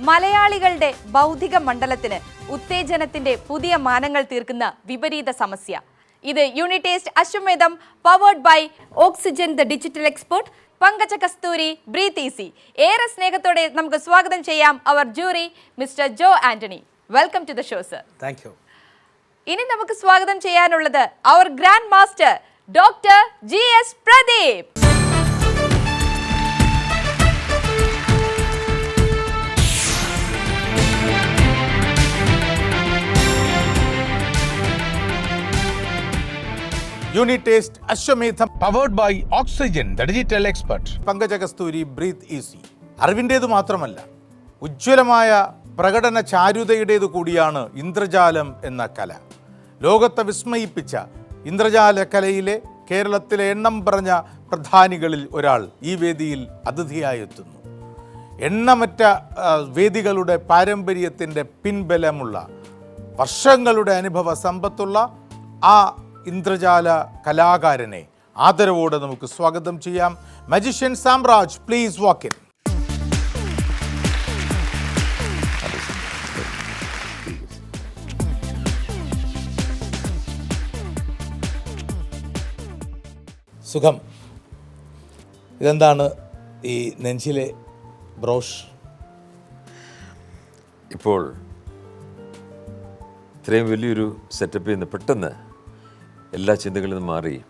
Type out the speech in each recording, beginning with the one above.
മലയാളികളുടെ ബൗദ്ധിക മണ്ഡലത്തിന് ഉത്തേജനത്തിന്റെ പുതിയ മാനങ്ങൾ തീർക്കുന്ന വിപരീത സമസ്യ. ഇത് unit taste Ashwamedham powered by oxygen the digital expert Pankaja Kasthuri breathe easy ഏറെ സ്നേഹത്തോടെ നമുക്ക് സ്വാഗതം ചെയ്യാം അവർ jury mister Jo Antony. Welcome to the show sir thank you ഇനി നമുക്ക് സ്വാഗതം ചെയ്യാനുള്ളത് അവർ grand master doctor G S Pradeep unit taste Ashwamedham. Powered by oxygen the digital expert Pankaja Kasthuri breathe easy. അറിവിന്റേത് മാത്രമല്ല ഉജ്ജ്വലമായ പ്രകടന ചാരുതയുടേത് കൂടിയാണ് ഇന്ദ്രജാലം എന്ന കല. ലോകത്തെ വിസ്മയിപ്പിച്ച ഇന്ദ്രജാല കലയിലെ കേരളത്തിലെ എണ്ണം പറഞ്ഞ പ്രധാനികളിൽ ഒരാൾ ഈ വേദിയിൽ അതിഥിയായി എത്തുന്നു എണ്ണമറ്റ വേദികളുടെ പാരമ്പര്യത്തിന്റെ പിൻബലമുള്ള വർഷങ്ങളുടെ അനുഭവ സമ്പത്തുള്ള ആ ഇന്ദ്രജാല കലാകാരനെ ആദരവോടെ നമുക്ക് സ്വാഗതം ചെയ്യാം. Magician Samraj please walk in സുഖം. ഇതെന്താണ് ഈ നെഞ്ചിലെ ബ്രോഷ്? ഇപ്പോൾ ഇത്രയും വലിയൊരു സെറ്റപ്പിൽ നിന്ന് പെട്ടെന്ന് എല്ലാ ചിന്തകളിൽ നിന്നും മാറി.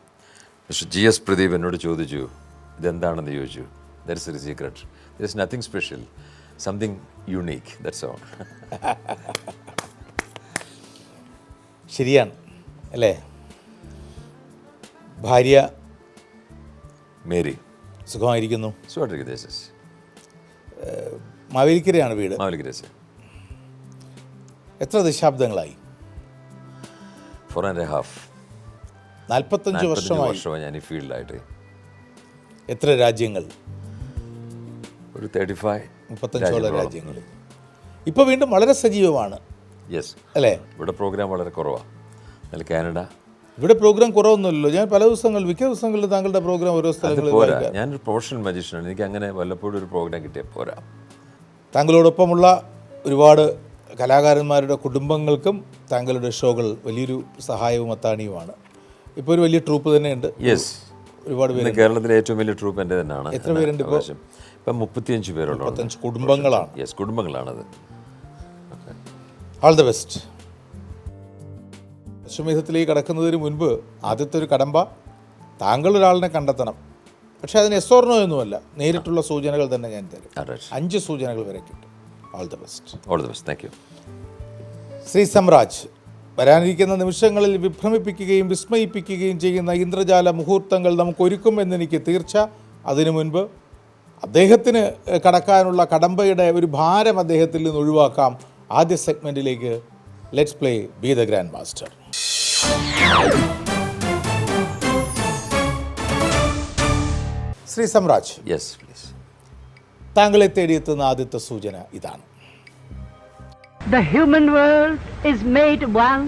പക്ഷെ ജി എസ് പ്രദീപ് എന്നോട് ചോദിച്ചു ഇതെന്താണെന്ന് ചോദിച്ചു? That's a secret there is nothing special something unique that's all ശരിയാണ് അല്ലേ? ഭാര്യ മേരി. സുഖമായിരിക്കുന്നു? ദേശസ് മാവേലിക്കരയാണ് വീട്? മാവേലിക്കര എത്ര ദശാബ്ദങ്ങളായി? ഫോർ ആൻഡ് ഹാഫ് നാൽപ്പത്തഞ്ച് വർഷമായി. വർഷമായി ഞാൻ ഈ ഫീൽഡിലായിട്ട്. എത്ര രാജ്യങ്ങൾ? ഒരു തേർട്ടി ഫൈവ് മുപ്പത്തഞ്ചോളം രാജ്യങ്ങൾ. ഇപ്പോൾ വീണ്ടും വളരെ സജീവമാണ്. യെസ് അല്ലേ? ഇവിടെ പ്രോഗ്രാം വളരെ കുറവാണ് എന്നാൽ കാനഡ. ഇവിടെ പ്രോഗ്രാം കുറവൊന്നുമില്ലല്ലോ. ഞാൻ പല ദിവസങ്ങളിൽ മിക്ക ദിവസങ്ങളിൽ താങ്കളുടെ പ്രോഗ്രാം ഓരോ അത് സ്ഥലങ്ങളിൽ പോരാ. വായിക്കാം. ഞാനൊരു പ്രൊഫഷണൽ മജീഷ്യനാണ് എനിക്ക് അങ്ങനെ വല്ലപ്പോഴും ഒരു പ്രോഗ്രാം കിട്ടിയാൽ പോരാ. താങ്കളോടൊപ്പമുള്ള ഒരുപാട് കലാകാരന്മാരുടെ കുടുംബങ്ങൾക്കും താങ്കളുടെ ഷോകൾ വലിയൊരു സഹായവും അത്താണിയുമാണ്. ഇപ്പോൾ ഒരു വലിയ ട്രൂപ്പ് തന്നെയുണ്ട്. യെസ് ഒരുപാട് പേര് കേരളത്തിലെ ഏറ്റവും വലിയ ട്രൂപ്പ് എന്റെ തന്നെയാണ്. എത്ര പേരുണ്ട് ഇപ്പോൾ? ഇപ്പം മുപ്പത്തിയഞ്ച് പേരുള്ള. മുപ്പത്തഞ്ച് കുടുംബങ്ങളാണ്. യെസ് കുടുംബങ്ങളാണത്. ആൾ ദ ബെസ്റ്റ് അശ്വമേധത്തിലേക്ക് കടക്കുന്നതിന് മുൻപ് ആദ്യത്തെ ഒരു കടമ്പ താങ്കൾ ഒരാളിനെ കണ്ടെത്തണം. പക്ഷേ അതിന് എസ്ഓർണോ ഒന്നുമല്ല നേരിട്ടുള്ള സൂചനകൾ തന്നെ ഞാൻ തരും. അഞ്ച് സൂചനകൾ വരെ കിട്ടും. All the best all the best thank you Shri Samraj വരാനിരിക്കുന്ന നിമിഷങ്ങളിൽ വിഭ്രമിപ്പിക്കുകയും വിസ്മയിപ്പിക്കുകയും ചെയ്യുന്ന ഇന്ദ്രജാല മുഹൂർത്തങ്ങൾ നമുക്ക് ഒരുക്കുമെന്ന് എനിക്ക് തീർച്ച. അതിനു മുൻപ് അദ്ദേഹത്തിന് കടക്കാനുള്ള കടമ്പയുടെ ഒരു ഭാരം അദ്ദേഹത്തിൽ നിന്ന് ഒഴിവാക്കാം. ആദ്യ സെഗ്മെന്റിലേക്ക് let's play be the grand master Shri Samraj yes please താങ്കളെ തേടിയെത്തുന്ന ആദ്യത്തെ സൂചന ഇതാണ്. The human world is made one.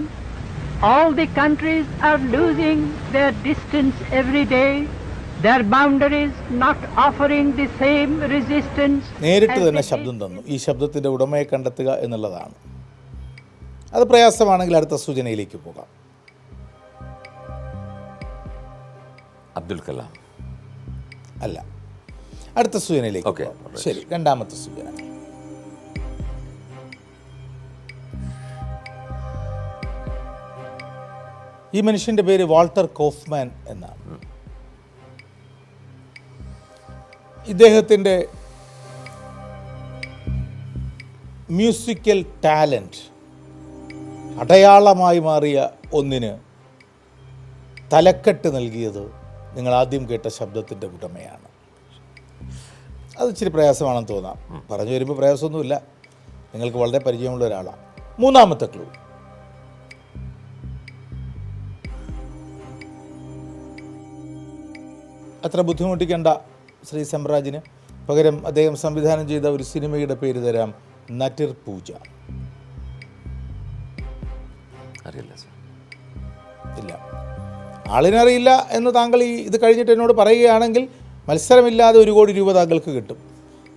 All the countries are losing their distance every day. Their boundaries not offering the same resistance. നേരിട്ട് തന്നെ ശബ്ദം തന്നു ഈ ശബ്ദത്തിന്റെ ഉടമയെ കണ്ടെത്തുക എന്നുള്ളതാണ് അത് പ്രയാസമാണെങ്കിൽ അടുത്ത സൂചനയിലേക്ക് പോകാം അബ്ദുൽ കലാം അല്ല അടുത്ത സൂചനയിലേക്ക് ശരി രണ്ടാമത്തെ സൂചന ഈ മനുഷ്യന്റെ പേര് വാൾട്ടർ കോഫ്മാൻ എന്നാണ്. ഇദ്ദേഹത്തിന്റെ മ്യൂസിക്കൽ ടാലന്റ് അടയാളമായി മാറിയ ഒന്നിന് തലക്കെട്ട് നൽകിയത് നിങ്ങൾ ആദ്യം കേട്ട ശബ്ദത്തിന്റെ ഉടമയാണ്. അത് ഇച്ചിരി പ്രയാസമാണെന്ന് തോന്നാം. പറഞ്ഞു വരുമ്പോൾ പ്രയാസമൊന്നുമില്ല. നിങ്ങൾക്ക് വളരെ പരിചയമുള്ള ഒരാളാണ്. മൂന്നാമത്തെ ക്ലൂ. അത്ര ബുദ്ധിമുട്ടിക്കേണ്ട ശ്രീ സംരാജിന് പകരം അദ്ദേഹം സംവിധാനം ചെയ്ത ഒരു സിനിമയുടെ പേര് തരാം നറ്റിർ പൂജ. അറിയില്ല ഇല്ല. ആളിനറിയില്ല എന്ന് താങ്കൾ ഈ ഇത് കഴിഞ്ഞിട്ട് എന്നോട് പറയുകയാണെങ്കിൽ മത്സരമില്ലാതെ ഒരു കോടി രൂപ താങ്കൾക്ക് കിട്ടും.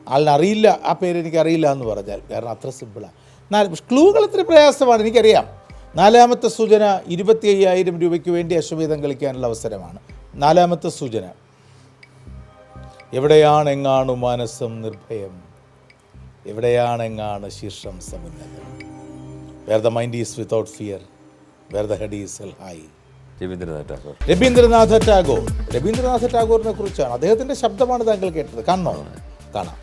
ആളിനറിയില്ല ആ പേര് എനിക്കറിയില്ല എന്ന് പറഞ്ഞാൽ. കാരണം അത്ര സിമ്പിളാണ് നാല് ക്ലൂകൾ ഇത്ര പ്രയാസമാണ് എനിക്കറിയാം. നാലാമത്തെ സൂചന ഇരുപത്തി അയ്യായിരം രൂപയ്ക്ക് വേണ്ടി അശ്വമേധം കളിക്കാനുള്ള അവസരമാണ്. നാലാമത്തെ സൂചന എവിടെയാണെങ്ങാണു മാനസം നിർഭയം? എവിടെയാണെങ്ങാണ് ശീർഷം സമുന്നതം? Where the mind is without fear where the head is high Rabindranath Tagore. Rabindranath Tagore. Rabindranath ടാഗോറിനെ കുറിച്ചാണ്. അദ്ദേഹത്തിന്റെ ശബ്ദമാണ് താങ്കൾ കേട്ടത്. കാണണോ? കാണാം.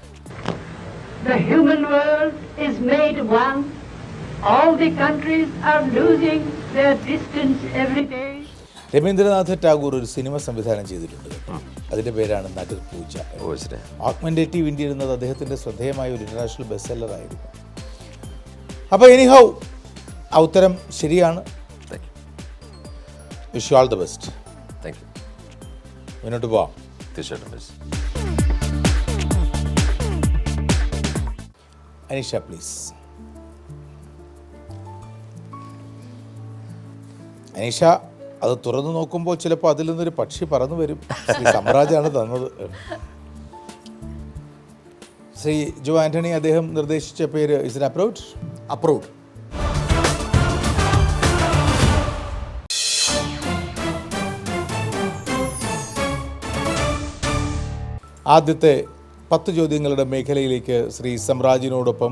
The human world is made one. All the countries are losing their distance every day. Rabindranath Tagore ഒരു cinema സംവിധാനം ചെയ്തിട്ടുണ്ട്. അതിന്റെ അതിന്റെ പേരാണ് നഗർ പൂജ. ആഗ്മെന്റേറ്റീവ് ഇന്ത്യ എന്നത് അദ്ദേഹത്തിന്റെ ശ്രദ്ധേയമായ ഒരു ഇന്റർനാഷണൽ ബെസ്റ്റ് സെല്ലറായിരുന്നു അപ്പോൾ എനിഹൗ ആ ഉത്തരം ശരിയാണ്. Wish you all the best thank you മുന്നോട്ട് പോവാം. തീർച്ചയായിട്ടും അനീഷ പ്ലീസ് അനീഷ അത് തുറന്നു നോക്കുമ്പോൾ ചിലപ്പോൾ അതിൽ നിന്നൊരു പക്ഷി പറന്നു വരും. ശ്രീ സമ്രാജാണ് തന്നത്. ശ്രീ ജോ ആന്റണി അദ്ദേഹം നിർദ്ദേശിച്ച പേര് ഇസ് ഇൻ അപ്രൂവ്ഡ് അപ്രൂവ്ഡ് ആദ്യത്തെ പത്ത് ചോദ്യങ്ങളുടെ മേഖലയിലേക്ക് ശ്രീ സമ്രാജിനോടൊപ്പം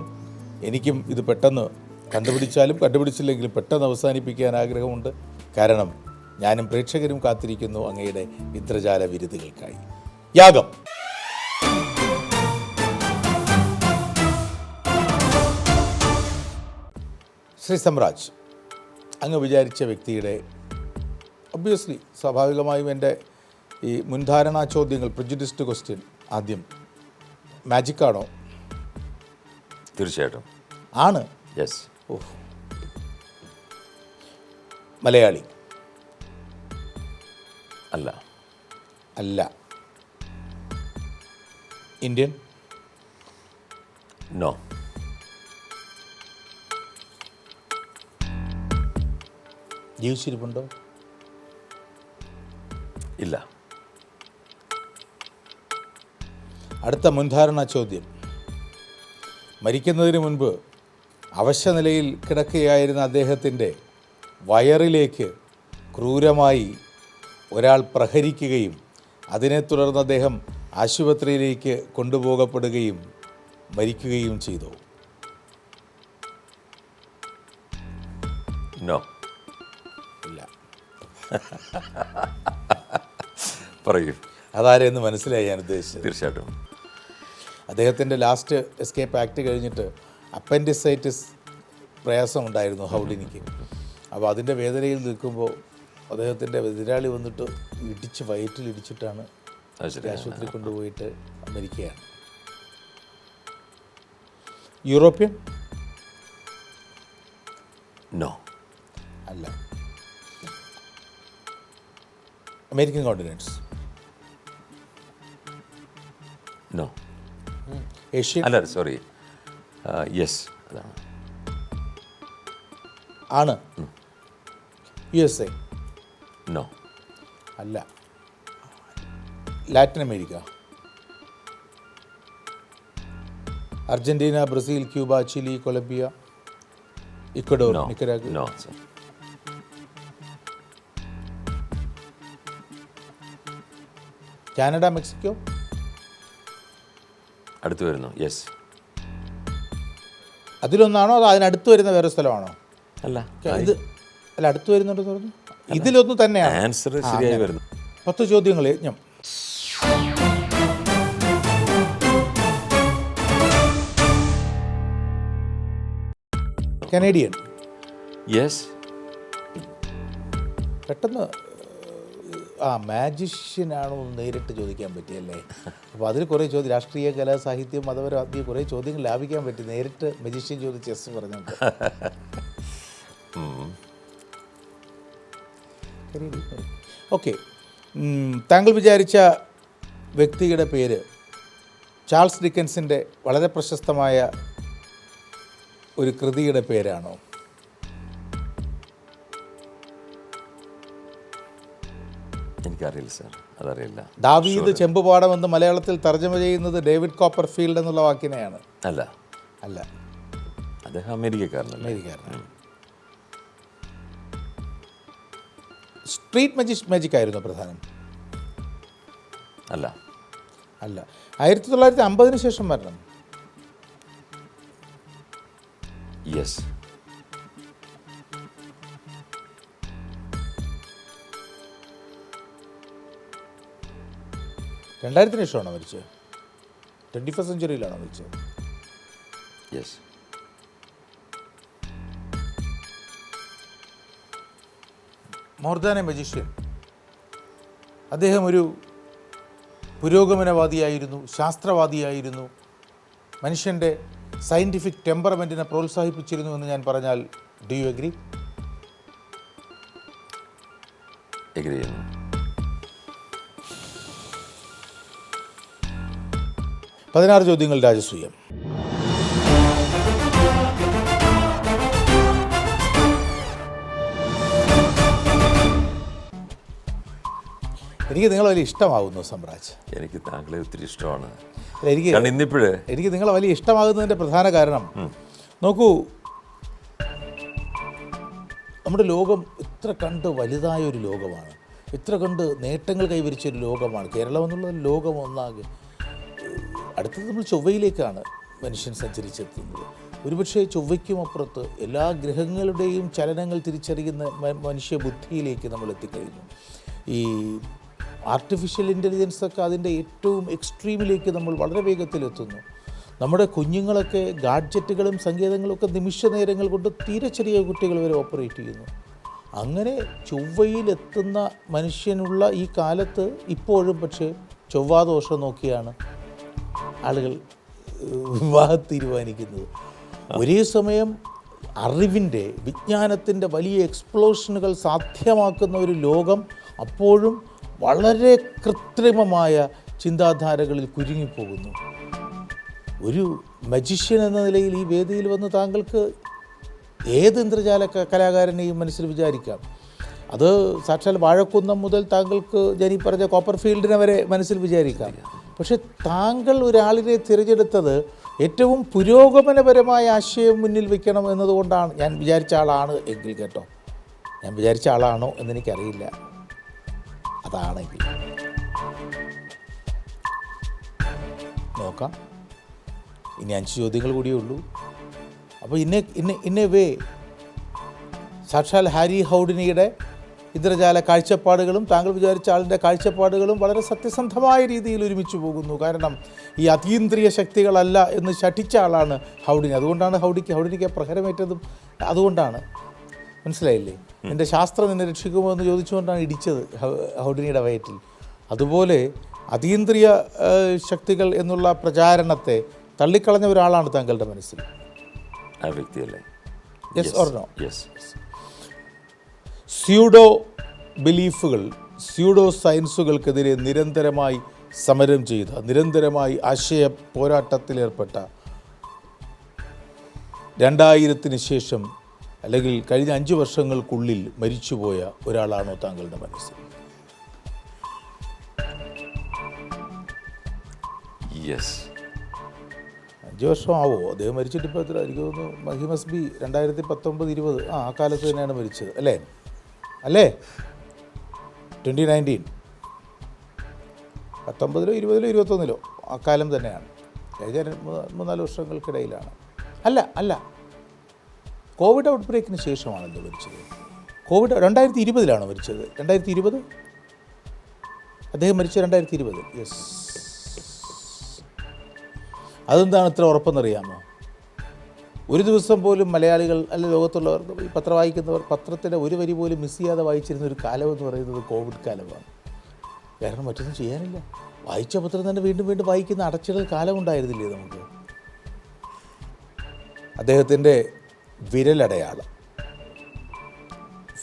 എനിക്കും ഇത് പെട്ടെന്ന് കണ്ടുപിടിച്ചാലും കണ്ടുപിടിച്ചില്ലെങ്കിലും പെട്ടെന്ന് അവസാനിപ്പിക്കാൻ ആഗ്രഹമുണ്ട്. കാരണം ഞാനും പ്രേക്ഷകരും കാത്തിരിക്കുന്നു അങ്ങയുടെ ഇന്ദ്രജാല വിരുദ്ധുകൾക്കായി യാഗം. ശ്രീ സമ്രാജ് അങ്ങ് വിചാരിച്ച വ്യക്തിയുടെ ഒബ്വിയസ്ലി സ്വാഭാവികമായും എന്റെ ഈ മുൻധാരണാ ചോദ്യങ്ങൾ പ്രിജുഡിസ്റ്റ് ക്വസ്റ്റ്യൻ ആദ്യം മാജിക്കാണോ തീർച്ചയായിട്ടും. ആണ്. Yes oh. മലയാളി. അല്ല. അല്ല. ഇന്ത്യൻ? നോ. ജീവിച്ചിരിപ്പുണ്ടോ? ഇല്ല. അടുത്ത മുൻധാരണ ചോദ്യം. മരിക്കുന്നതിന് മുൻപ് അവശ്യ നിലയിൽ കിടക്കുകയായിരുന്ന അദ്ദേഹത്തിന്റെ വയറിലേക്ക് ക്രൂരമായി ഒരാൾ പ്രഹരിക്കുകയും അതിനെ തുടർന്ന് അദ്ദേഹം ആശുപത്രിയിലേക്ക് കൊണ്ടുപോകപ്പെടുകയും മരിക്കുകയും ചെയ്തു. നോ ഇല്ല. പറയൂ. അതാരെന്ന് മനസ്സിലായി ഞാൻ ഉദ്ദേശിച്ചത്. തീർച്ചയായിട്ടും. അദ്ദേഹത്തിന്റെ ലാസ്റ്റ് എസ്കേപ്പ് ആക്ട് കഴിഞ്ഞിട്ട് അപ്പൻഡിസൈറ്റിസ് പ്രയാസമുണ്ടായിരുന്നു ഹൗഡിനിക്ക്. അപ്പോൾ അതിന്റെ വേദനയിൽ നിൽക്കുമ്പോൾ അദ്ദേഹത്തിന്റെ എതിരാളി വന്നിട്ട് ഇടിച്ച് വയറ്റിൽ ഇടിച്ചിട്ടാണ് അത് ശരി ആശുപത്രി കൊണ്ടുപോയിട്ട് അമേരിക്കയാണ്. യൂറോപ്യൻ? നോ അല്ല. American continents no Asian? അല്ല സോറി യെസ് അതാണ്. ആണ്. U S A. നോ അല്ല. Latin America. Argentina Brazil Cuba Chile Colombia Ecuador sir Canada Mexico? അടുത്ത് വരുന്നു. യെസ് അതിലൊന്നാണോ അതോ അതിനടുത്ത് വരുന്ന വേറെ സ്ഥലമാണോ? അല്ല ഇത് അല്ല അടുത്ത് വരുന്നുണ്ടെന്ന് പറഞ്ഞു. ഇതിലൊന്ന് തന്നെയാണ്. ആൻസർ ശരിയായി വരുന്നു. പത്ത് ചോദ്യങ്ങൾ യജ്ഞം. കനേഡിയൻ. യെസ് പെട്ടെന്ന് ആ മാജിഷ്യനാണോ നേരിട്ട് ചോദിക്കാൻ പറ്റിയല്ലേ? അപ്പോൾ അതിൽ കുറേ ചോദ്യം രാഷ്ട്രീയ കല സാഹിത്യം മതപരം ആദ്യം കുറേ ചോദ്യങ്ങൾ ലാഭിക്കാൻ പറ്റി. നേരിട്ട് മജിഷ്യൻ ചോദിച്ച് എസ് പറഞ്ഞപ്പോൾ ഓക്കെ. താങ്കൾ വിചാരിച്ച വ്യക്തിയുടെ പേര് ചാൾസ് ഡിക്കൻസിന്റെ വളരെ പ്രശസ്തമായ ഒരു കൃതിയുടെ പേരാണോ? എനിക്കറിയില്ല സാർ. അതറിയില്ല. ദാവീദ് ചെമ്പുപാടം എന്ന് മലയാളത്തിൽ തർജമ ചെയ്യുന്നത് ഡേവിഡ് കോപ്പർ ഫീൽഡ് എന്നുള്ള വാക്കിനെയാണ്. അല്ല. അല്ല. അദ്ദേഹം അമേരിക്കക്കാരനല്ല? അമേരിക്കാരനാണ് സ്ട്രീറ്റ് മജിക് മാജിക് ആയിരുന്നു പ്രധാനം. അല്ല. അല്ല. ആയിരത്തി തൊള്ളായിരത്തി അമ്പതിന് ശേഷം വരണം യെസ് രണ്ടായിരത്തിന് ശേഷമാണോ മരിച്ചത്? ട്വന്റി ഫസ്റ്റ് സെഞ്ചുറിയിലാണോ മരിച്ചത്? Yes more than a magician. അദ്ദേഹം ഒരു പുരോഗമനവാദിയായിരുന്നു ശാസ്ത്രവാദിയായിരുന്നു. മനുഷ്യന്റെ സയന്റിഫിക് ടെമ്പറമെന്റിനെ പ്രോത്സാഹിപ്പിച്ചിരുന്നു എന്ന് ഞാൻ പറഞ്ഞാൽ ഡു യു അഗ്രി എഗ്രി ചെയ്യുന്നു. പതിനാറ് ചോദ്യങ്ങൾ രാജസൂയം. എനിക്ക് നിങ്ങൾ വലിയ ഇഷ്ടമാകുന്നു സമ്രാജ്. എനിക്ക് താങ്കളെ ഒത്തിരി ഇഷ്ടമാണ്. എനിക്ക് ഇന്നിപ്പോഴേ എനിക്ക് നിങ്ങളെ വലിയ ഇഷ്ടമാകുന്നതിന്റെ പ്രധാന കാരണം നോക്കൂ. നമ്മുടെ ലോകം ഇത്ര കണ്ട് വലുതായ ഒരു ലോകമാണ്. ഇത്ര കണ്ട് നേട്ടങ്ങൾ കൈവരിച്ച ഒരു ലോകമാണ്. കേരളം എന്നുള്ള ലോകം ഒന്നാകെ അടുത്തത് നമ്മൾ ചൊവ്വയിലേക്കാണ് മനുഷ്യൻ സഞ്ചരിച്ചെത്തുന്നത്. ഒരുപക്ഷെ ചൊവ്വയ്ക്കും അപ്പുറത്ത് എല്ലാ ഗ്രഹങ്ങളുടെയും ചലനങ്ങൾ തിരിച്ചറിയുന്ന മനുഷ്യ ബുദ്ധിയിലേക്ക് നമ്മൾ എത്തിക്കഴിഞ്ഞു. ഈ ആർട്ടിഫിഷ്യൽ ഇന്റലിജൻസ് ഒക്കെ അതിന്റെ ഏറ്റവും എക്സ്ട്രീമിലേക്ക് നമ്മൾ വളരെ വേഗത്തിലെത്തുന്നു. നമ്മുടെ കുഞ്ഞുങ്ങളൊക്കെ ഗാഡ്ജറ്റുകളും സംഗീതങ്ങളും ഒക്കെ നിമിഷ നേരങ്ങൾ കൊണ്ട് തീരെ ചെറിയ കുട്ടികൾ വരെ ഓപ്പറേറ്റ് ചെയ്യുന്നു. അങ്ങനെ ചൊവ്വയിലെത്തുന്ന മനുഷ്യനുള്ള ഈ കാലത്ത് ഇപ്പോഴും പക്ഷേ ചൊവ്വാദോഷം നോക്കിയാണ് ആളുകൾ വിവാഹ തീരുമാനിക്കുന്നത്. ഒരേ സമയം അറിവിന്റെ വിജ്ഞാനത്തിന്റെ വലിയ എക്സ്പ്ലോഷനുകൾ സാധ്യമാക്കുന്ന ഒരു ലോകം അപ്പോഴും വളരെ കൃത്രിമമായ ചിന്താധാരകളിൽ കുരുങ്ങിപ്പോകുന്നു. ഒരു മജിഷ്യൻ എന്ന നിലയിൽ ഈ വേദിയിൽ വന്ന് താങ്കൾക്ക് ഏത് ഇന്ദ്രജാല കലാകാരനെയും മനസ്സിൽ വിചാരിക്കാം? അത് സാക്ഷാൽ വാഴക്കുന്നം മുതൽ താങ്കൾക്ക് ഞാൻ ഈ പറഞ്ഞ കോപ്പർ ഫീൽഡിനെ വരെ മനസ്സിൽ വിചാരിക്കാം. പക്ഷെ താങ്കൾ ഒരാളിനെ തിരഞ്ഞെടുത്തത് ഏറ്റവും പുരോഗമനപരമായ ആശയം മുന്നിൽ വെക്കണം എന്നതുകൊണ്ടാണ്. ഞാൻ വിചാരിച്ച ആളാണ് എങ്കിൽ കേട്ടോ. ഞാൻ വിചാരിച്ച ആളാണോ എന്നെനിക്കറിയില്ല. അതാണെങ്കിൽ നോക്കാം. ഇനി അഞ്ച് ചോദ്യങ്ങൾ കൂടിയേ ഉള്ളൂ. അപ്പോൾ ഇന്നെ ഇന്ന ഇന്ന വേ സാക്ഷാൽ ഹാരി ഹൗഡിനിയുടെ ഇന്ദ്രജാല കാഴ്ചപ്പാടുകളും താങ്കൾ വിചാരിച്ച ആളിന്റെ കാഴ്ചപ്പാടുകളും വളരെ സത്യസന്ധമായ രീതിയിൽ ഒരുമിച്ച് പോകുന്നു. കാരണം ഈ അതീന്ദ്രിയ ശക്തികളല്ല എന്ന് ശഠിച്ച ആളാണ് ഹൗഡിനി. അതുകൊണ്ടാണ് ഹൗഡിക്ക് ഹൗഡിനിക്ക് പ്രഹരമേറ്റതും. അതുകൊണ്ടാണ്. മനസ്സിലായില്ലേ? എന്റെ ശാസ്ത്രം നിന്നെ രക്ഷിക്കുമോ എന്ന് ചോദിച്ചുകൊണ്ടാണ് ഇടിച്ചത് ഹൗഡിനിയുടെ വയറ്റിൽ. അതുപോലെ അതീന്ദ്രിയ ശക്തികൾ എന്നുള്ള പ്രചാരണത്തെ തള്ളിക്കളഞ്ഞ ഒരാളാണ് താങ്കളുടെ മനസ്സിൽ. ആ വ്യക്തിയല്ലേ? Yes or no yes pseudo ബിലീഫുകൾ pseudo സയൻസുകൾക്കെതിരെ നിരന്തരമായി സമരം ചെയ്ത നിരന്തരമായി ആശയ പോരാട്ടത്തിലേർപ്പെട്ട രണ്ടായിരത്തിന് ശേഷം അല്ലെങ്കിൽ കഴിഞ്ഞ അഞ്ച് വർഷങ്ങൾക്കുള്ളിൽ മരിച്ചുപോയ ഒരാളാണോ താങ്കളുടെ മനസ്സ്? യെസ് അഞ്ച് വർഷം ആവോ അദ്ദേഹം മരിച്ചിട്ട് ഇപ്പോൾ എത്ര? എനിക്ക് തോന്നുന്നു ഹി മസ് ബി രണ്ടായിരത്തി പത്തൊമ്പത് ഇരുപത്. ആ ആ കാലത്ത് തന്നെയാണ് മരിച്ചത്. അല്ലേ? അല്ലേ? Twenty nineteen. പത്തൊമ്പതിലോ ഇരുപതിലോ ഇരുപത്തൊന്നിലോ അക്കാലം കാലം തന്നെയാണ്. കഴിഞ്ഞ മൂന്ന് മൂന്നാൽ വർഷങ്ങൾക്കിടയിലാണ്. അല്ല അല്ല. കോവിഡ് ഔട്ട് ബ്രേക്കിന് ശേഷമാണല്ലോ മരിച്ചത്. കോവിഡ് രണ്ടായിരത്തി ഇരുപതിലാണ് മരിച്ചത്. രണ്ടായിരത്തി ഇരുപത് അദ്ദേഹം മരിച്ച രണ്ടായിരത്തി ഇരുപത് യെസ് അതെന്താണ് ഇത്ര ഉറപ്പെന്നറിയാമോ? ഒരു ദിവസം പോലും മലയാളികൾ അല്ലെ ലോകത്തുള്ളവർ ഈ പത്രം വായിക്കുന്നവർ പത്രത്തിന്റെ ഒരു വരി പോലും മിസ് ചെയ്യാതെ വായിച്ചിരുന്ന ഒരു കാലമെന്ന് പറയുന്നത് കോവിഡ് കാലമാണ്. കാരണം മറ്റൊന്നും ചെയ്യാനില്ല. വായിച്ച പത്രം തന്നെ വീണ്ടും വീണ്ടും വായിക്കുന്ന അടച്ചിടൽ കാലം ഉണ്ടായിരുന്നില്ലേ നമുക്ക്? അദ്ദേഹത്തിന്റെ വിരലടയാളം.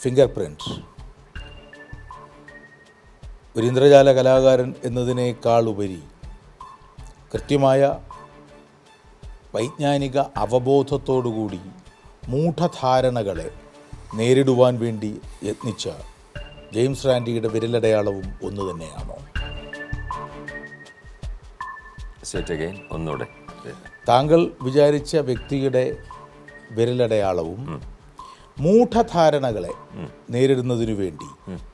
ഫിംഗർ പ്രിന്റ് ഒരു ഇന്ദ്രജാല കലാകാരൻ എന്നതിനേക്കാൾ ഉപരി കൃത്യമായ വൈജ്ഞാനിക അവബോധത്തോടുകൂടി മൂഢധാരണകളെ നേരിടുവാൻ വേണ്ടി യത്നിച്ച ജെയിംസ് റാൻഡിയുടെ വിരലടയാളവും ഒന്നു തന്നെയാണോ? ഒന്നുകൂടെ. താങ്കൾ വിചാരിച്ച വ്യക്തിയുടെ വിരലടയാളവും മൂഢധാരണകളെ നേരിടുന്നതിനു വേണ്ടി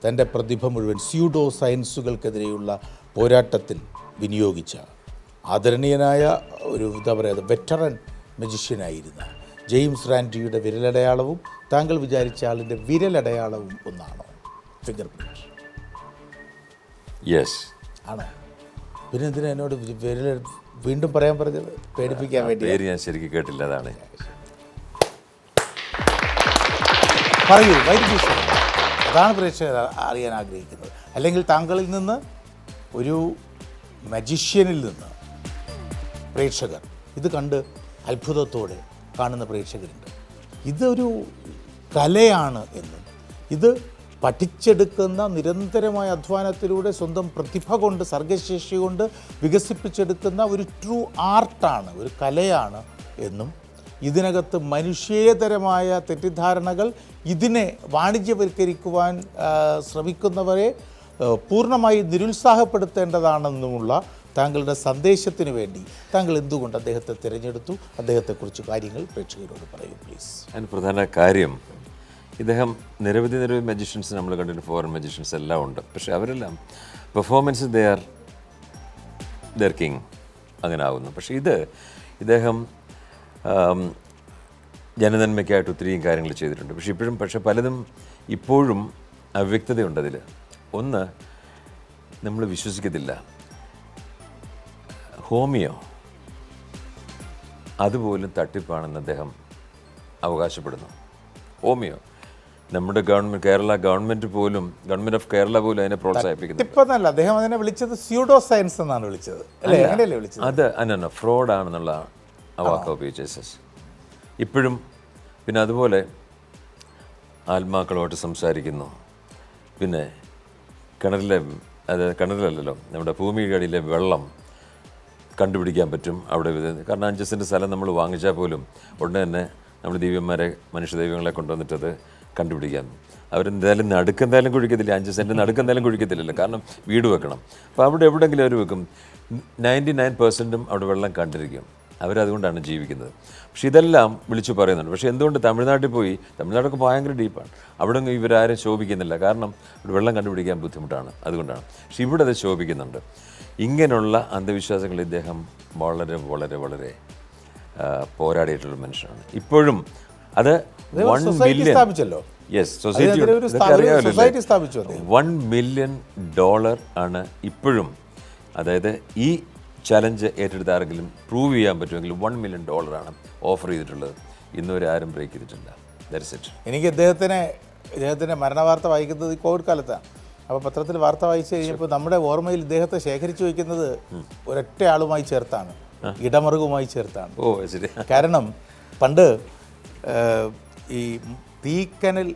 തന്റെ പ്രതിഭ മുഴുവൻ സ്യൂഡോ സയൻസുകൾക്കെതിരെയുള്ള പോരാട്ടത്തിൽ വിനിയോഗിച്ച ആദരണീയനായ ഒരു എന്താ പറയുക വെറ്ററൻ മജിഷ്യനായിരുന്ന ജെയിംസ് റാൻഡിയുടെ വിരലടയാളവും താങ്കൾ വിചാരിച്ച ആളിന്റെ വിരലടയാളവും ഒന്നാണോ? ഫിംഗർ പ്രിന്റ് യെസ് ആണ്. പിന്നെ എന്തിനാ എന്നോട് വിരൽ വീണ്ടും പറയാൻ പറഞ്ഞത്? പേടിപ്പിക്കാൻ വേണ്ടി ഞാൻ ശരിക്കും കേട്ടില്ല അതാണ്. പറയൂ വൈദ്യുതി അതാണ് പ്രേക്ഷകർ അറിയാൻ ആഗ്രഹിക്കുന്നത്. അല്ലെങ്കിൽ താങ്കളിൽ നിന്ന് ഒരു മജിഷ്യനിൽ നിന്ന് പ്രേക്ഷകർ ഇത് കണ്ട് അത്ഭുതത്തോടെ കാണുന്ന പ്രേക്ഷകരുണ്ട്. ഇതൊരു കലയാണ് എന്നും. ഇത് പഠിച്ചെടുക്കുന്ന നിരന്തരമായ അധ്വാനത്തിലൂടെ സ്വന്തം പ്രതിഭ കൊണ്ട് സർഗശേഷി കൊണ്ട് വികസിപ്പിച്ചെടുക്കുന്ന ഒരു ട്രൂ ആർട്ടാണ് ഒരു കലയാണ് എന്നും ഇതിനകത്ത് മനുഷ്യേതരമായ തെറ്റിദ്ധാരണകൾ ഇതിനെ വാണിജ്യവൽക്കരിക്കുവാൻ ശ്രമിക്കുന്നവരെ പൂർണമായി നിരുത്സാഹപ്പെടുത്തേണ്ടതാണെന്നുമുള്ള താങ്കളുടെ സന്ദേശത്തിന് വേണ്ടി താങ്കൾ എന്തുകൊണ്ട് അദ്ദേഹത്തെ തിരഞ്ഞെടുത്തു? അദ്ദേഹത്തെക്കുറിച്ച് കാര്യങ്ങൾ പ്രേക്ഷകരോട് പറയൂ പ്ലീസ് അതിന് പ്രധാന കാര്യം ഇദ്ദേഹം നിരവധി നിരവധി മജീഷ്യൻസ് നമ്മൾ കണ്ടിട്ട് ഫോറിൻ മജീഷ്യൻസ് എല്ലാം ഉണ്ട്. പക്ഷേ അവരെല്ലാം performance they are the king അങ്ങനെ ആകുന്നു പക്ഷേ ഇത് ഇദ്ദേഹം ജനനന്മയ്ക്കായിട്ട് ഒത്തിരിയും കാര്യങ്ങൾ ചെയ്തിട്ടുണ്ട്. പക്ഷേ ഇപ്പോഴും പക്ഷെ പലതും ഇപ്പോഴും അവ്യക്തതയുണ്ട് അതിൽ ഒന്ന് നമ്മൾ വിശ്വസിക്കത്തില്ല. ഹോമിയോ അതുപോലും തട്ടിപ്പാണെന്ന് അദ്ദേഹം അവകാശപ്പെടുന്നു. ഹോമിയോ നമ്മുടെ ഗവൺമെന്റ് കേരള ഗവൺമെന്റ് പോലും ഗവൺമെന്റ് ഓഫ് കേരള പോലും അതിനെ പ്രോത്സാഹിപ്പിക്കുന്നു ഇപ്പൊന്നല്ല അദ്ദേഹം അതിനെ വിളിച്ചത് സ്യൂഡോ സയൻസ് എന്നാണ് വിളിച്ചത്. അല്ലേ? അങ്ങനെയല്ലേ വിളിച്ചത്? അത് അല്ല ഫ്രോഡാണെന്നുള്ള ആ വാക്ക് ജീസസ് ഇപ്പോഴും പിന്നെ അതുപോലെ ആത്മാക്കളുമായിട്ട് സംസാരിക്കുന്നു. പിന്നെ കിണറിലെ അത് കിണറിലല്ലല്ലോ നമ്മുടെ ഭൂമിയുടെ വെള്ളം കണ്ടുപിടിക്കാൻ പറ്റും അവിടെ. കാരണം അഞ്ച് സെന്റ് സ്ഥലം നമ്മൾ വാങ്ങിച്ചാൽ പോലും ഉടനെ തന്നെ നമ്മൾ ദിവ്യന്മാരെ മനുഷ്യ ദൈവങ്ങളെ കൊണ്ടുവന്നിട്ടത് കണ്ടുപിടിക്കാം അവരെന്തായാലും നടുക്കെന്തായാലും കുഴിക്കത്തില്ല. അഞ്ച് സെന്റ് നടുക്കെന്തായാലും കുഴിക്കത്തില്ലല്ലോ. കാരണം വീട് വെക്കണം. അപ്പോൾ അവിടെ എവിടെയെങ്കിലും അവർ വെക്കും. നയന്റി നയൻ പെർസെന്റും അവിടെ വെള്ളം കണ്ടിരിക്കും. അവരതുകൊണ്ടാണ് ജീവിക്കുന്നത്. പക്ഷെ ഇതെല്ലാം വിളിച്ചു പറയുന്നുണ്ട്. പക്ഷേ എന്തുകൊണ്ട് തമിഴ്നാട്ടിൽ പോയി തമിഴ്നാടൊക്കെ ഭയങ്കര ഡീപ്പാണ് അവിടെ ഇവരാരും ശോഭിക്കുന്നില്ല. കാരണം ഇവിടെ വെള്ളം കണ്ടുപിടിക്കാൻ ബുദ്ധിമുട്ടാണ്. അതുകൊണ്ടാണ്. പക്ഷെ ഇവിടെ അത് ശോഭിക്കുന്നുണ്ട്. ഇങ്ങനെയുള്ള അന്ധവിശ്വാസങ്ങൾ ഇദ്ദേഹം വളരെ വളരെ വളരെ പോരാടിയിട്ടുള്ള മനുഷ്യനാണ്. ഇപ്പോഴും അത് one million. Yes society. One million dollar ആണ് ഇപ്പോഴും. അതായത് ഈ ചലഞ്ച് ഏറ്റെടുത്ത ആരെങ്കിലും പ്രൂവ് ചെയ്യാൻ പറ്റുമെങ്കിൽ വൺ മില്യൺ ഡോളറാണ് ഓഫർ ചെയ്തിട്ടുള്ളത്. ഇന്നുവരെ ആരും ബ്രേക്ക് ചെയ്തിട്ടില്ല. ദാറ്റ്സ് ഇറ്റ് എനിക്ക് ഇദ്ദേഹത്തിനെ ഇദ്ദേഹത്തിന്റെ മരണവാർത്ത വായിക്കുന്നത് ഈ കോവിഡ് കാലത്താണ്. അപ്പോൾ പത്രത്തിൽ വാർത്ത വായിച്ചു കഴിഞ്ഞപ്പോൾ നമ്മുടെ ഓർമ്മയിൽ ഇദ്ദേഹത്തെ ശേഖരിച്ചു വയ്ക്കുന്നത് ഒരൊറ്റ ആളുമായി ചേർത്താണ്. ഇടമറുകുമായി ചേർത്താണ്. ഓ ശരി. കാരണം പണ്ട് ഈ തീക്കനൽ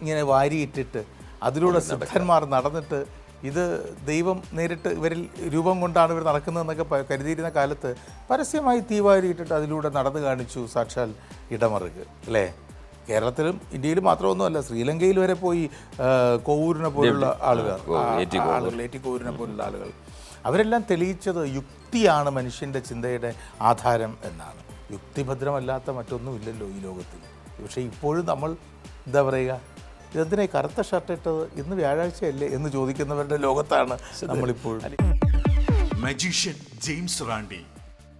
ഇങ്ങനെ വാരിയിട്ടിട്ട് അതിലൂടെ സിദ്ധന്മാർ നടന്നിട്ട് ഇത് ദൈവം നേരിട്ട് ഇവരിൽ രൂപം കൊണ്ടാണ് ഇവർ നടക്കുന്നതെന്നൊക്കെ കരുതിയിരുന്ന കാലത്ത് പരസ്യമായി തീവാരി ഇട്ടിട്ട് അതിലൂടെ നടന്നു കാണിച്ചു സാക്ഷാൽ ഇടമറുക് അല്ലേ? കേരളത്തിലും ഇന്ത്യയിലും മാത്രമൊന്നുമല്ല ശ്രീലങ്കയിൽ വരെ പോയി കോവൂരിനെ പോലുള്ള ആളുകൾ ആളുകൾ ഏറ്റി കോവൂരിനെ പോലുള്ള ആളുകൾ. അവരെല്ലാം തെളിയിച്ചത് യുക്തിയാണ് മനുഷ്യന്റെ ചിന്തയുടെ ആധാരം എന്നാണ്. യുക്തിഭദ്രമല്ലാത്ത മറ്റൊന്നുമില്ലല്ലോ ഈ ലോകത്തിൽ. പക്ഷേ ഇപ്പോഴും നമ്മൾ എന്താ പറയുക ഇതെന്തിനാ ഈ കറുത്ത ഷർട്ട് ഇട്ടത്? ഇന്ന് വ്യാഴാഴ്ചയല്ലേ എന്ന് ചോദിക്കുന്നവരുടെ ലോകത്താണ് നമ്മളിപ്പോൾ. Magician James Randi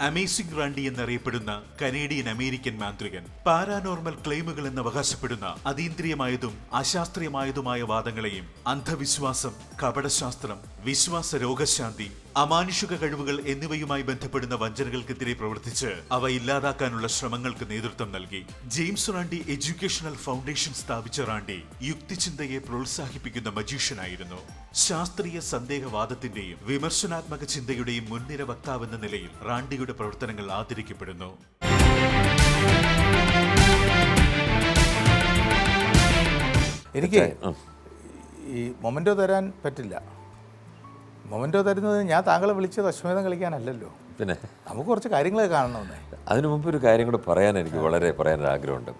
amazing Randi എന്നറിയപ്പെടുന്ന കനേഡിയൻ അമേരിക്കൻ മാന്ത്രികൻ പാരാനോർമൽ ക്ലെയിമുകൾ എന്ന് അവകാശപ്പെടുന്ന അതീന്ദ്രിയമായതും അശാസ്ത്രീയമായതുമായ വാദങ്ങളെയും അന്ധവിശ്വാസം കപടശാസ്ത്രം വിശ്വാസ രോഗശാന്തി അമാനുഷിക കഴിവുകൾ എന്നിവയുമായി ബന്ധപ്പെടുന്ന വഞ്ചനകൾക്കെതിരെ പ്രവർത്തിച്ച് അവ ഇല്ലാതാക്കാനുള്ള ശ്രമങ്ങൾക്ക് നേതൃത്വം നൽകി. ജെയിംസ് റാണ്ടി എഡ്യൂക്കേഷണൽ ഫൗണ്ടേഷൻ സ്ഥാപിച്ച റാണ്ടി യുക്തിചിന്തയെ പ്രോത്സാഹിപ്പിക്കുന്ന മജീഷ്യനായിരുന്നു. ശാസ്ത്രീയ സന്ദേഹവാദത്തിന്റെയും വിമർശനാത്മക ചിന്തയുടെയും മുൻനിര വക്താവെന്ന നിലയിൽ റാണ്ടിയുടെ പ്രവർത്തനങ്ങൾ ആദരിക്കപ്പെടുന്നു. എനിക്ക് ഈ മൊമെന്റോ തരാൻ പറ്റില്ല. മൊമെന്റോ തരുന്നത് ഞാൻ താങ്കളെ വിളിച്ചത് അശ്വമേധം കളിക്കാനല്ലല്ലോ. പിന്നെ? നമുക്ക് കുറച്ച് കാര്യങ്ങൾ കാണണമെന്നേ. അതിനു മുമ്പ് ഒരു കാര്യം കൂടെ പറയാൻ എനിക്ക് വളരെ പറയാൻ ആഗ്രഹമുണ്ട്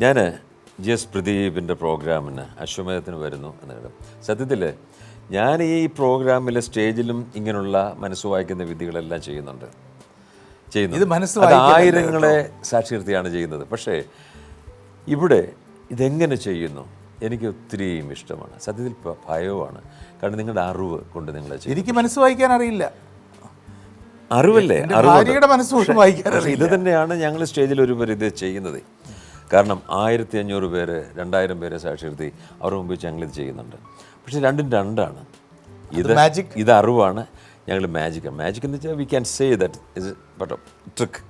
ഞാൻ ജി എസ് പ്രദീപിന്റെ പ്രോഗ്രാമിന് അശ്വമേധത്തിന് വരുന്നു എന്നുള്ളത് സത്യത്തിൽ ഞാൻ ഈ പ്രോഗ്രാമിലെ സ്റ്റേജിലും ഇങ്ങനെയുള്ള മനസ്സ് വായിക്കുന്ന വിധികളെല്ലാം ചെയ്യുന്നുണ്ട്. ചെയ്യുന്നത് ഇത് മനസ്സ് ആയിരങ്ങളെ സാക്ഷീർത്തിയാണ് ചെയ്യുന്നത്. പക്ഷേ ഇവിടെ ഇതെങ്ങനെ ചെയ്യുന്നു? എനിക്ക് ഒത്തിരിയും ഇഷ്ടമാണ്. സത്യത്തിൽ ഭയവുമാണ്. കാരണം നിങ്ങളുടെ അറിവ് കൊണ്ട് നിങ്ങളെ എനിക്ക് മനസ്സ് വായിക്കാൻ അറിയില്ല. അറിവല്ലേ. ഭാര്യയുടെ മനസ്സ് വായിക്കാൻ ഇത് തന്നെയാണ് ഞങ്ങൾ സ്റ്റേജിൽ ഒരു ഇത് ചെയ്യുന്നത്. കാരണം ആയിരത്തി അഞ്ഞൂറ് പേര് രണ്ടായിരം പേരെ സാക്ഷീർത്തി അവരുടെ മുമ്പ് ഞങ്ങൾ ഞങ്ങളിത് ചെയ്യുന്നുണ്ട്. പക്ഷേ രണ്ടും രണ്ടാണ്. ഇത് മാജിക് ഇത് അറിവാണ്. ഞങ്ങൾ മാജിക് മാജിക് എന്ന് വെച്ചാൽ we can say that is but trick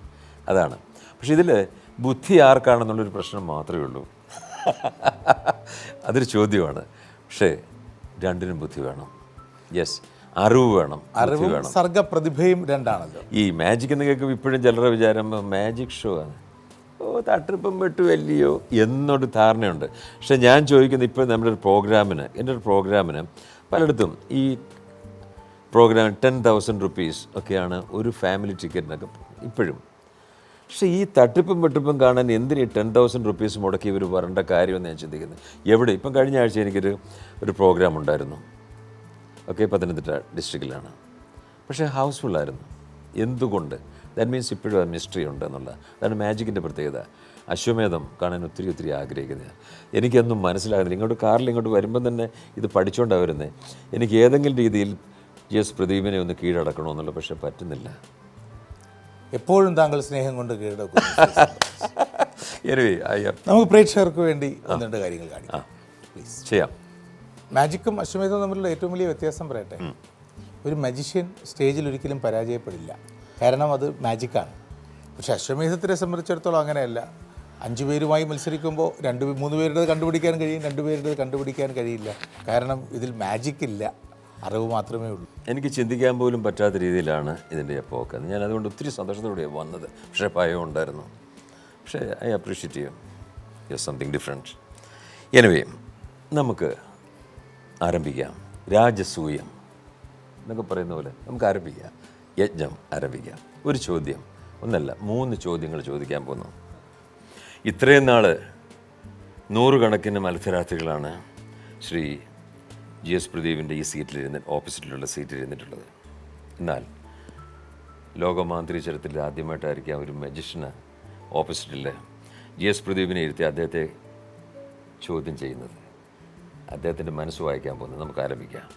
അതാണ്. പക്ഷേ ഇതിൽ ബുദ്ധി ആർക്കാണെന്നുള്ളൊരു പ്രശ്നം മാത്രമേ ഉള്ളൂ. അതൊരു ചോദ്യമാണ്. പക്ഷേ രണ്ടിനും ബുദ്ധി വേണം. യെസ് അറിവ് വേണം അറിവ് വേണം. സർഗപ്രതിഭയും രണ്ടാണല്ലോ. ഈ മാജിക് എന്ന് കേൾക്കുമ്പോൾ ഇപ്പോഴും ചിലരുടെ വിചാരം മാജിക് ഷോ ആണ്. ഓ തട്ടിപ്പം വെട്ടു വല്ലയോ എന്നൊരു ധാരണയുണ്ട്. പക്ഷെ ഞാൻ ചോദിക്കുന്നത് ഇപ്പോൾ നമ്മുടെ ഒരു പ്രോഗ്രാമിന് എന്റെ ഒരു പ്രോഗ്രാമിന് പലയിടത്തും ഈ പ്രോഗ്രാം ടെൻ തൗസൻഡ് റുപ്പീസ് ഒക്കെയാണ് ഒരു ഫാമിലി ടിക്കറ്റിനൊക്കെ ഇപ്പോഴും. പക്ഷേ ഈ തട്ടിപ്പും വെട്ടിപ്പും കാണാൻ എന്തിന് ടെൻ തൗസൻഡ് റുപ്പീസ് മുടക്കി ഇവർ വരേണ്ട കാര്യമെന്ന് ഞാൻ ചിന്തിക്കുന്നത് എവിടെ? ഇപ്പം കഴിഞ്ഞ ആഴ്ച എനിക്കൊരു ഒരു പ്രോഗ്രാം ഉണ്ടായിരുന്നു. ഓക്കെ പത്തനംതിട്ട ഡിസ്ട്രിക്റ്റിലാണ് പക്ഷേ ഹൗസ്ഫുള്ളായിരുന്നു എന്തുകൊണ്ട്? ദാറ്റ് മീൻസ് ഇപ്പോഴും ആ മിസ്റ്ററി ഉണ്ട് എന്നുള്ള. അതാണ് മാജിക്കിന്റെ പ്രത്യേകത. അശ്വമേധം കാണാൻ ഒത്തിരി ഒത്തിരി ആഗ്രഹിക്കുന്നത്. എനിക്കൊന്നും മനസ്സിലാകുന്നില്ല. ഇങ്ങോട്ട് കാറിൽ ഇങ്ങോട്ട് വരുമ്പം തന്നെ ഇത് പഠിച്ചുകൊണ്ടാണ് വരുന്നത് എനിക്ക് ഏതെങ്കിലും രീതിയിൽ ജി എസ് പ്രദീപിനെ ഒന്ന് കീഴടക്കണമെന്നുള്ള പക്ഷേ പറ്റുന്നില്ല. എപ്പോഴും താങ്കൾ സ്നേഹം കൊണ്ട് കീഴടക്കും നമുക്ക് പ്രേക്ഷകർക്ക് വേണ്ടി ഒന്ന് രണ്ട് കാര്യങ്ങൾ കാണിക്കാം. പ്ലീസ് ചെയ്യാം. മാജിക്കും അശ്വമേധവും തമ്മിലുള്ള ഏറ്റവും വലിയ വ്യത്യാസം പറയട്ടെ? ഒരു മജിഷ്യൻ സ്റ്റേജിൽ ഒരിക്കലും പരാജയപ്പെടില്ല. കാരണം അത് മാജിക്കാണ് പക്ഷെ അശ്വമേധത്തിനെ സംബന്ധിച്ചിടത്തോളം അങ്ങനെയല്ല. അഞ്ചു പേരുമായി മത്സരിക്കുമ്പോൾ രണ്ട് മൂന്ന് പേരുടേത് കണ്ടുപിടിക്കാൻ കഴിയും രണ്ട് പേരുടേത് കണ്ടുപിടിക്കാൻ കഴിയില്ല. കാരണം ഇതിൽ മാജിക് ഇല്ല. അറിവ് മാത്രമേ ഉള്ളൂ. എനിക്ക് ചിന്തിക്കാൻ പോലും പറ്റാത്ത രീതിയിലാണ് ഇതിന്റെ പോക്ക്. ഞാൻ അതുകൊണ്ട് ഒത്തിരി സന്തോഷത്തോടെ വന്നത്. പക്ഷേ ഭയം ഉണ്ടായിരുന്നു. പക്ഷേ I appreciate you. You something different anyway നമുക്ക് ആരംഭിക്കാം. രാജസൂയം എന്നൊക്കെ പറയുന്ന പോലെ നമുക്ക് ആരംഭിക്കാം. യജ്ഞം ആരംഭിക്കാം. ഒരു ചോദ്യം. ഒന്നല്ല മൂന്ന് ചോദ്യങ്ങൾ ചോദിക്കാൻ പോകുന്നു ഇത്രയും നാൾ നൂറുകണക്കിന് മത്സരാർത്ഥികളാണ് ശ്രീ ജി എസ് പ്രദീപിന്റെ ഈ സീറ്റിലിരുന്ന് ഓപ്പോസിറ്റിലുള്ള സീറ്റിൽ ഇരുന്നിട്ടുള്ളത് എന്നാൽ ലോകമാന്ത്രിക ചരിത്രത്തിൽ ആദ്യമായിട്ടായിരിക്കാം ഒരു മജിഷ്യന് ഓപ്പോസിറ്റിൽ ജി എസ് പ്രദീപിനെ ഇരുത്തി അദ്ദേഹത്തെ ചോദ്യം ചെയ്യുന്നത്. അദ്ദേഹത്തിന്റെ മനസ്സ് വായിക്കാൻ പോകുന്നത് നമുക്ക് ആരംഭിക്കാം.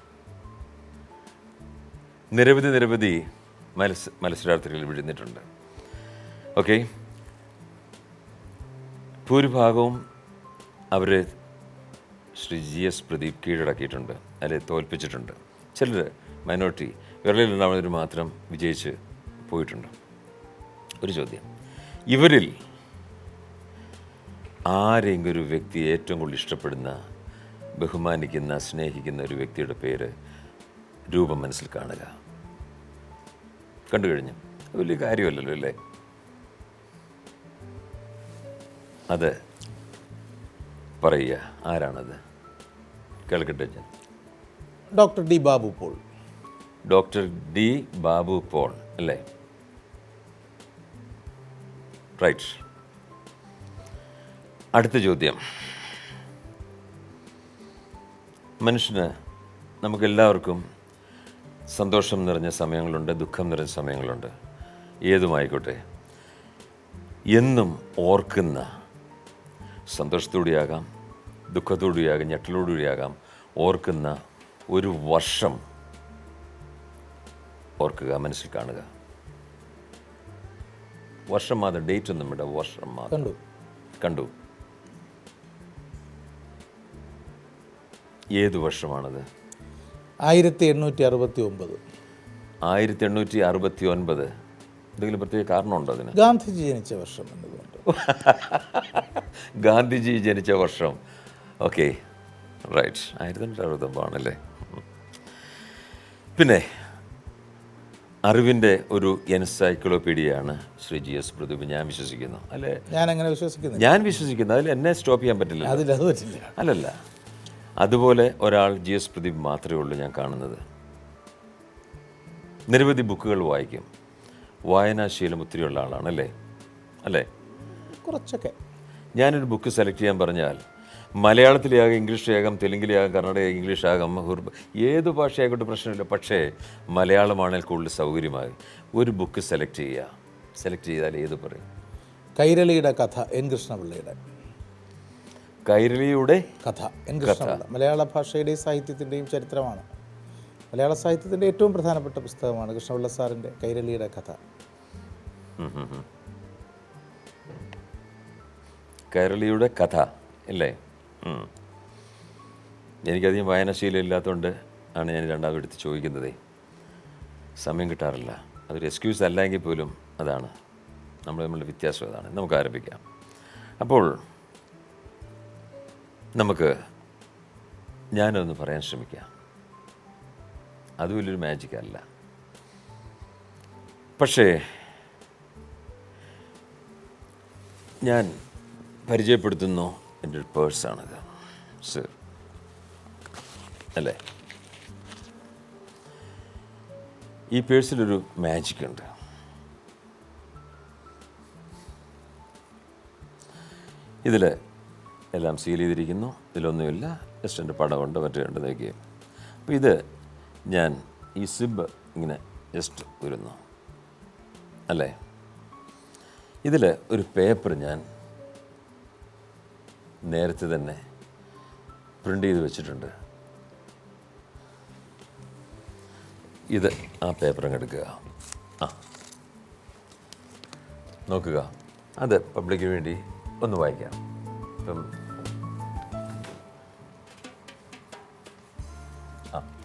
നിരവധി നിരവധി മത്സ മത്സരാർത്ഥികൾ വിഴുന്നിട്ടുണ്ട് ഓക്കെ ഭൂരിഭാഗവും അവരെ ശ്രീ ജി എസ് പ്രദീപ് കീഴടക്കിയിട്ടുണ്ട് അല്ലെ തോൽപ്പിച്ചിട്ടുണ്ട്. ചിലർ മൈനോറിറ്റി വിരളിലുണ്ടാവുന്നവർ മാത്രം വിജയിച്ച് പോയിട്ടുണ്ട്. ഒരു ചോദ്യം. ഇവരിൽ ആരെങ്കിലും ഒരു വ്യക്തി ഏറ്റവും കൂടുതൽ ഇഷ്ടപ്പെടുന്ന ബഹുമാനിക്കുന്ന സ്നേഹിക്കുന്ന ഒരു വ്യക്തിയുടെ പേര് രൂപം മനസ്സിൽ കാണുക. കണ്ടു കഴിഞ്ഞു. വലിയ കാര്യമല്ലല്ലോ അല്ലേ? അത് പറയുക. ആരാണത്? കേൾക്കട്ടെ ഞാൻ doctor D Babu Paul. Doctor D Babu Paul അല്ലേ? റൈറ്റ് അടുത്ത ചോദ്യം. മനുഷ്യന് നമുക്കെല്ലാവർക്കും സന്തോഷം നിറഞ്ഞ സമയങ്ങളുണ്ട് ദുഃഖം നിറഞ്ഞ സമയങ്ങളുണ്ട്. ഏതുമായിക്കോട്ടെ? എന്നും ഓർക്കുന്ന സന്തോഷത്തോടെയാകാം ദുഃഖത്തോടെയാകാം ഞെട്ടലോടുകൂടിയാകാം. ഓർക്കുന്ന ഒരു വർഷം ഓർക്കുക മനസ്സിൽ കാണുക. വർഷം മാത്രം ഡേറ്റ് ഒന്നും വേണ്ട വർഷം മാത്രം. കണ്ടു. കണ്ടു. ഏത് വർഷമാണത്? ആയിരത്തി എണ്ണൂറ്റി അറുപത്തി ഒമ്പത് ആയിരത്തി എണ്ണൂറ്റി അറുപത്തി ഒൻപത് എന്തെങ്കിലും പ്രത്യേക കാരണമുണ്ടോ അതിന്? ഗാന്ധിജി ജനിച്ച വർഷം എന്നതുകൊണ്ട് ഗാന്ധിജി ജനിച്ച വർഷം. ഓക്കെ. റൈറ്റ് ആയിരത്തി തൊണ്ണൂറ്റി അറുപത്തൊമ്പതാണല്ലേ പിന്നെ അറിവിന്റെ ഒരു എൻസൈക്ലോപീഡിയയാണ് ശ്രീ ജി എസ് പ്രദീപ്. ഞാൻ വിശ്വസിക്കുന്നു. അല്ലേ? ഞാൻ അങ്ങനെ വിശ്വസിക്കുന്നു ഞാൻ വിശ്വസിക്കുന്നു. അതിൽ എന്നെ സ്റ്റോപ്പ് ചെയ്യാൻ പറ്റില്ല. അതിൽ അത് പറ്റില്ല. അല്ലല്ല. അതുപോലെ ഒരാൾ ജി എസ് പ്രദീപ് മാത്രമേ ഉള്ളൂ ഞാൻ കാണുന്നത്. നിരവധി ബുക്കുകൾ വായിക്കും. വായനാശീലം ഒത്തിരിയുള്ള ആളാണ് അല്ലേ? അല്ലേ? കുറച്ചൊക്കെ. ഞാനൊരു ബുക്ക് സെലക്ട് ചെയ്യാൻ പറഞ്ഞാൽ മലയാളത്തിലാകാം ഇംഗ്ലീഷിലാകാം തെലുങ്കിലാകാം കന്നഡ ഇംഗ്ലീഷ് ആകാം ഉറുദു ഏത് ഭാഷയായിക്കോട്ടെ പ്രശ്നമില്ല. പക്ഷേ മലയാളമാണെങ്കിൽ കൂടുതൽ സൗകര്യമായി ഒരു ബുക്ക് സെലക്ട് ചെയ്യുക. സെലക്ട് ചെയ്താൽ ഏത് പറയും? കൈരളിയുടെ കഥ എൻ കൃഷ്ണപിള്ളയുടെ. കൈരളിയുടെ കഥ എൻ കൃഷ്ണപിള്ള. മലയാള ഭാഷയുടെയും സാഹിത്യത്തിന്റെയും ചരിത്രമാണ്. മലയാള സാഹിത്യത്തിന്റെ ഏറ്റവും പ്രധാനപ്പെട്ട പുസ്തകമാണ് കൃഷ്ണപിള്ള സാറിന്റെ കൈരളിയുടെ കഥ. കൈരളിയുടെ കഥ അല്ലേ. എനിക്കധികം വായനാശീലം ഇല്ലാത്തതുകൊണ്ട് ആണ് ഞാൻ രണ്ടാമത് എടുത്ത് ചോദിക്കുന്നതേ. സമയം കിട്ടാറില്ല. അതൊരു എക്സ്ക്യൂസ് അല്ല എങ്കിൽ പോലും അതാണ്. നമ്മൾ നമ്മളുടെ വ്യത്യാസം അതാണ്. നമുക്ക് ആരംഭിക്കാം. അപ്പോൾ നമുക്ക് ഞാനൊന്ന് പറയാൻ ശ്രമിക്കാം. അത് വലിയൊരു മാജിക് അല്ല. പക്ഷേ ഞാൻ പരിചയപ്പെടുത്തുന്നു എന്റെ ഒരു പേഴ്സാണിത്. സർ. അല്ലേ? ഈ പേഴ്സിലൊരു മാജിക് ഉണ്ട് ഇതിൽ എല്ലാം സീൽ ചെയ്തിരിക്കുന്നു. ഇതിലൊന്നുമില്ല. ജസ്റ്റ് എന്റെ പടമുണ്ട് മറ്റേ ഉണ്ട് നോക്കിയേ അപ്പോൾ ഇത് ഞാൻ ഈ സിബ് ഇങ്ങനെ ജസ്റ്റ് വരുന്നു അല്ലേ? ഇതിൽ ഒരു പേപ്പർ ഞാൻ നേരത്തെ തന്നെ പ്രിന്റ് ചെയ്ത് വെച്ചിട്ടുണ്ട്. ഇത് ആ പേപ്പർ അങ്ങ് എടുക്കുക. ആ. നോക്കുക. അത് പബ്ലിക്കിന് വേണ്ടി ഒന്ന് വായിക്കാം. ഇപ്പം ആ.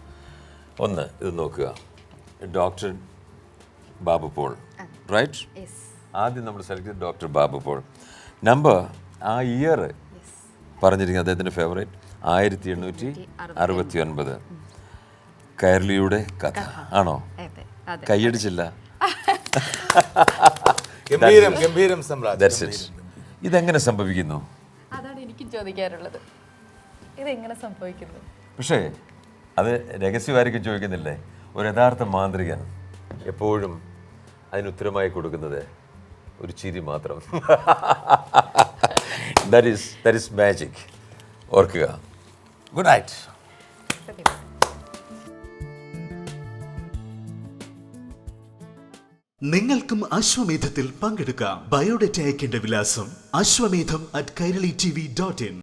ഒന്ന് ഇത് നോക്കുക. Doctor Babu Paul. റൈറ്റ് ആദ്യം നമ്മൾ സെലക്ട് ചെയ്ത് ഡോക്ടർ ബാബു പോൾ. നമ്പർ ആ ഇയർ പറഞ്ഞിരിക്കുന്നത് അദ്ദേഹത്തിന്റെ ഫേവറേറ്റ് ആയിരത്തി എണ്ണൂറ്റി അറുപത്തി ഒൻപത് കയർലിയുടെ കഥ. ആണോ? കൈയടിച്ചില്ല. ഗംഭീരം ഗംഭീരം. ഇതെങ്ങനെ സംഭവിക്കുന്നു? അതാണ് എനിക്കും ചോദിക്കാറുള്ളത്. ഇതെങ്ങനെ സംഭവിക്കുന്നു? പക്ഷേ അത് രഹസ്യമായിരിക്കും ചോദിക്കുന്നില്ലേ? ഒരു യഥാർത്ഥ മാന്ത്രികൻ എപ്പോഴും അതിന് ഉത്തരമായി കൊടുക്കുന്നത് ഒരു ചിരി മാത്രം. That is that is magic ഓർക്കുക. ഗുഡ് നൈറ്റ് നിങ്ങൾക്കും അശ്വമേധത്തിൽ പങ്കെടുക്കാം. ബയോഡേറ്റ അയക്കേണ്ട വിലാസം Ashwamedham at Kairali T V dot in